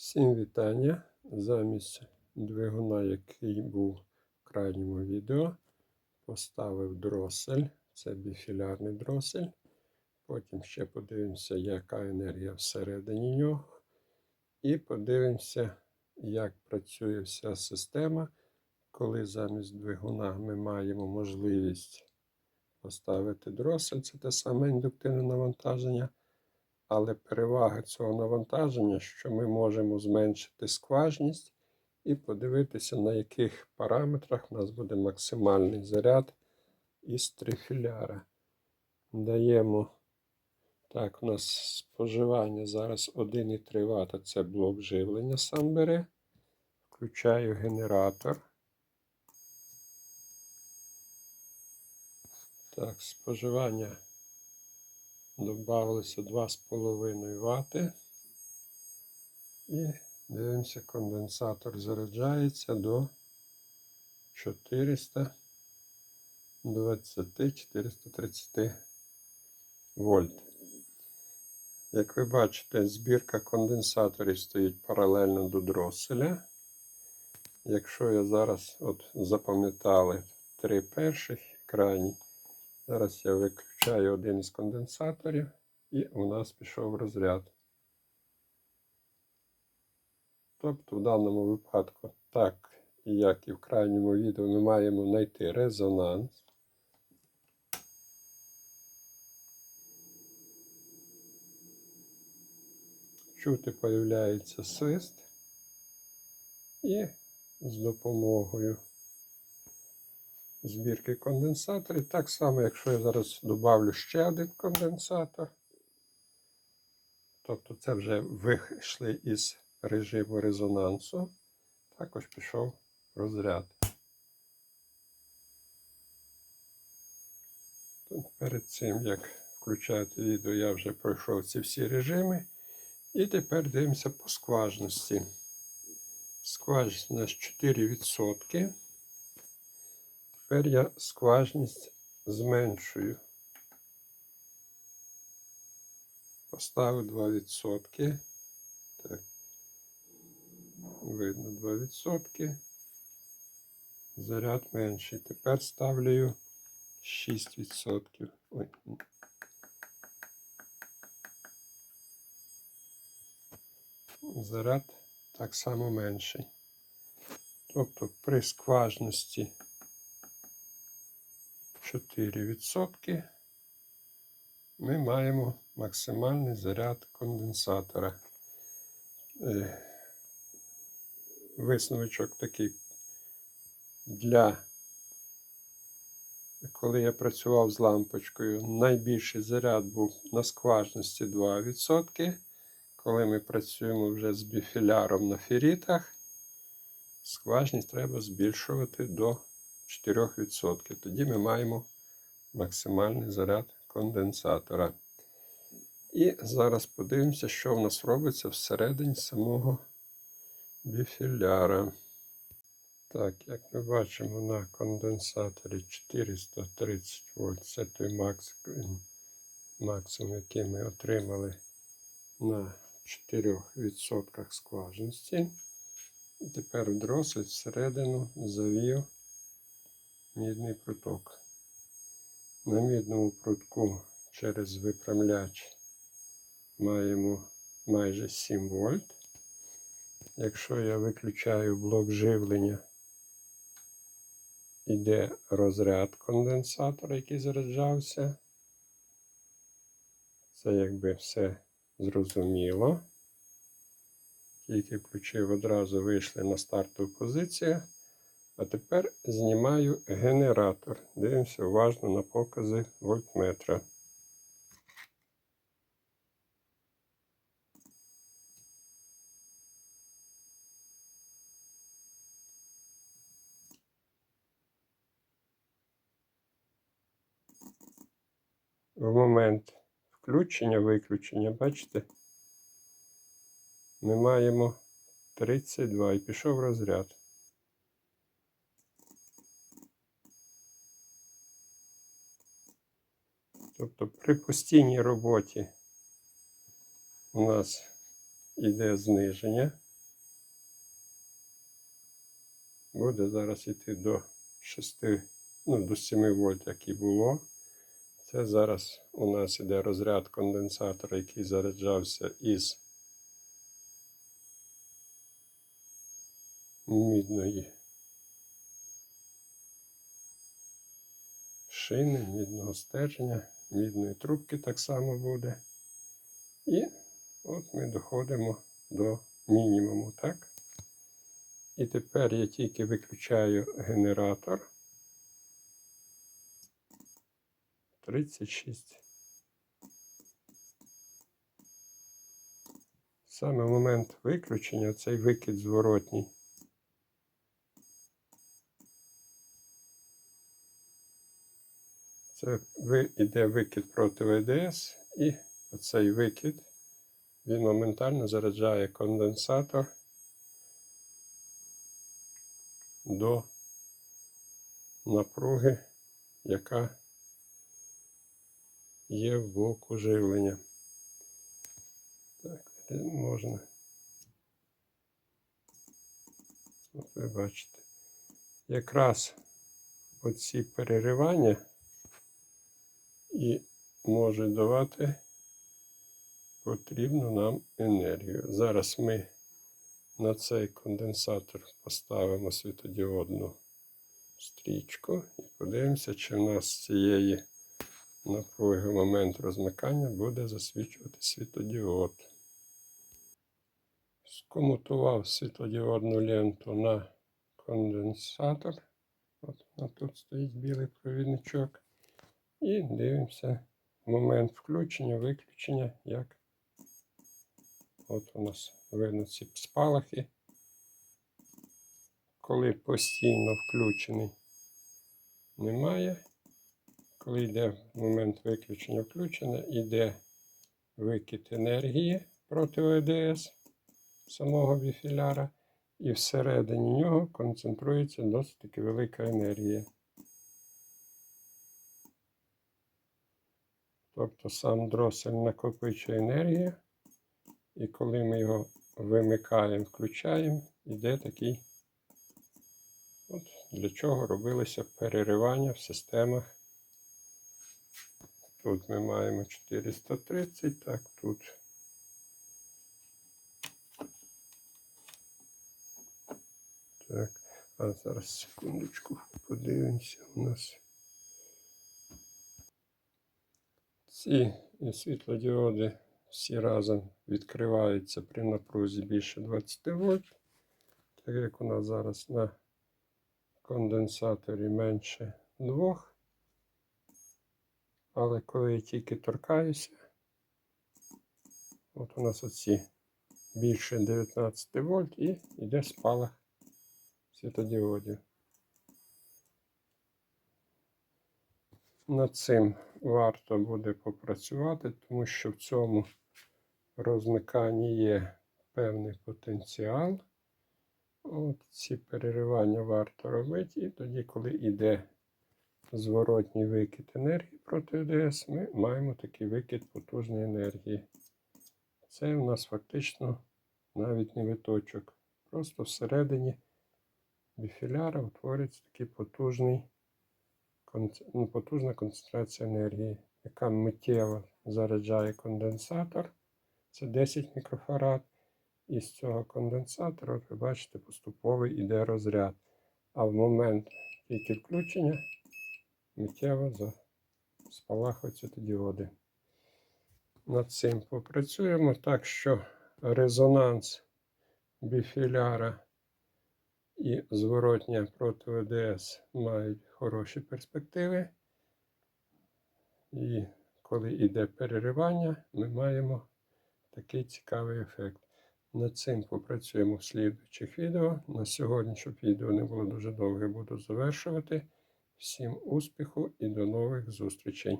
Всім вітання. Замість двигуна, який був в крайньому відео, поставив дросель. Це біфілярний дросель. Потім ще подивимося, яка енергія всередині нього. І подивимося, як працює вся система, коли замість двигуна ми маємо можливість поставити дросель. Це те саме індуктивне навантаження. Але перевага цього навантаження, що ми можемо зменшити скважність і подивитися, на яких параметрах у нас буде максимальний заряд із трифіляра. Даємо, так, у нас споживання зараз 1,3 Вт, це блок живлення сам бере. Включаю генератор. Так, споживання Добавилося 2,5 Вт. І дивимося, конденсатор заряджається до 420-430 вольт. Як ви бачите, збірка конденсаторів стоїть паралельно до дроселя. Якщо я зараз от запам'ятали три перших крайні, зараз я виключаю один із конденсаторів і у нас пішов розряд. Тобто в даному випадку, так як і в крайньому відео, ми маємо знайти резонанс. Чути появляється свист і з допомогою збірки конденсаторів. Так само, якщо я зараз додавлю ще один конденсатор, тобто це вже вийшли із режиму резонансу, також пішов розряд. Перед цим, як включати відео, я вже пройшов ці всі режими. І тепер дивимося по скважності. Скважність у нас 4%. Тепер я скважність зменшую. Поставив 2%. Так. Видно 2%. Заряд менший. Тепер ставлю 6%. Ой. Заряд так само менший. Тобто при скважності 4% ми маємо максимальний заряд конденсатора. Е, висновочок такий для, коли я працював з лампочкою, найбільший заряд був на скважності 2%. Коли ми працюємо вже з біфіляром на ферітах, скважність треба збільшувати до 4%. Тоді ми маємо максимальний заряд конденсатора. І зараз подивимося, що в нас робиться всередині самого біфіляра. Так, як ми бачимо на конденсаторі 430 вольт, це той максимум, максимум який ми отримали на 4% скважності. І тепер дросель всередину завів мідний пруток. На мідному прутку через випрямляч маємо майже 7 вольт. Якщо я виключаю блок живлення, йде розряд конденсатора, який заряджався. Це якби все зрозуміло. Тільки включив, одразу вийшли на стартову позицію. А тепер знімаю генератор. Дивимося уважно на покази вольтметра. В момент включення-виключення, бачите, ми маємо 32 і пішов розряд. Тобто при постійній роботі у нас йде зниження. Буде зараз йти до 6, ну, до 7 вольт, як і було. Це зараз у нас йде розряд конденсатора, який заряджався із мідної шини, мідного стеження мідної трубки так само буде. І от ми доходимо до мінімуму, так? І тепер я тільки виключаю генератор. 36. Саме момент виключення цей викид зворотній. Це іде викид проти ВДС, і оцей викид він моментально заряджає конденсатор до напруги, яка є в блоку живлення. Так, можна. От ви бачите. Якраз оці переривання і можуть давати потрібну нам енергію. Зараз ми на цей конденсатор поставимо світодіодну стрічку і подивимося, чи в нас з цієї напруги момент розмикання буде засвічувати світодіод. Скомутував світодіодну ленту на конденсатор. От вона тут стоїть білий провідничок. І дивимося момент включення, виключення, як от у нас видно ці спалахи. Коли постійно включений, немає. Коли йде момент виключення включення, йде викид енергії проти ОДС самого біфіляра, і всередині нього концентрується досить таки велика енергія. Тобто сам дросель накопичує енергію, і коли ми його вимикаємо, включаємо, йде такий, от для чого робилися переривання в системах. Тут ми маємо 430, так, тут. Так, а зараз секундочку подивимося у нас. Ці світлодіоди всі разом відкриваються при напрузі більше 20 вольт, так як у нас зараз на конденсаторі менше 2. Але коли я тільки торкаюся, от у нас оці більше 19 вольт і йде спалах світодіодів. Над цим варто буде попрацювати, тому що в цьому розмиканні є певний потенціал. От Ці переривання варто робити, і тоді, коли йде зворотній викид енергії проти ОДС, ми маємо такий викид потужної енергії. Це у нас фактично навіть не виточок. Просто всередині біфіляра утворюється такий потужний потужна концентрація енергії, яка миттєво заряджає конденсатор. Це 10 мікрофарад. І з цього конденсатора, ви бачите, поступовий іде розряд. А в момент тільки включення миттєво спалахуються діоди. Над цим попрацюємо так, що резонанс біфіляра і зворотня проти ОДС мають хороші перспективи. І коли йде переривання, ми маємо такий цікавий ефект. Над цим попрацюємо в слідуючих відео. На сьогодні, щоб відео не було дуже довге, буду завершувати. Всім успіху і до нових зустрічей!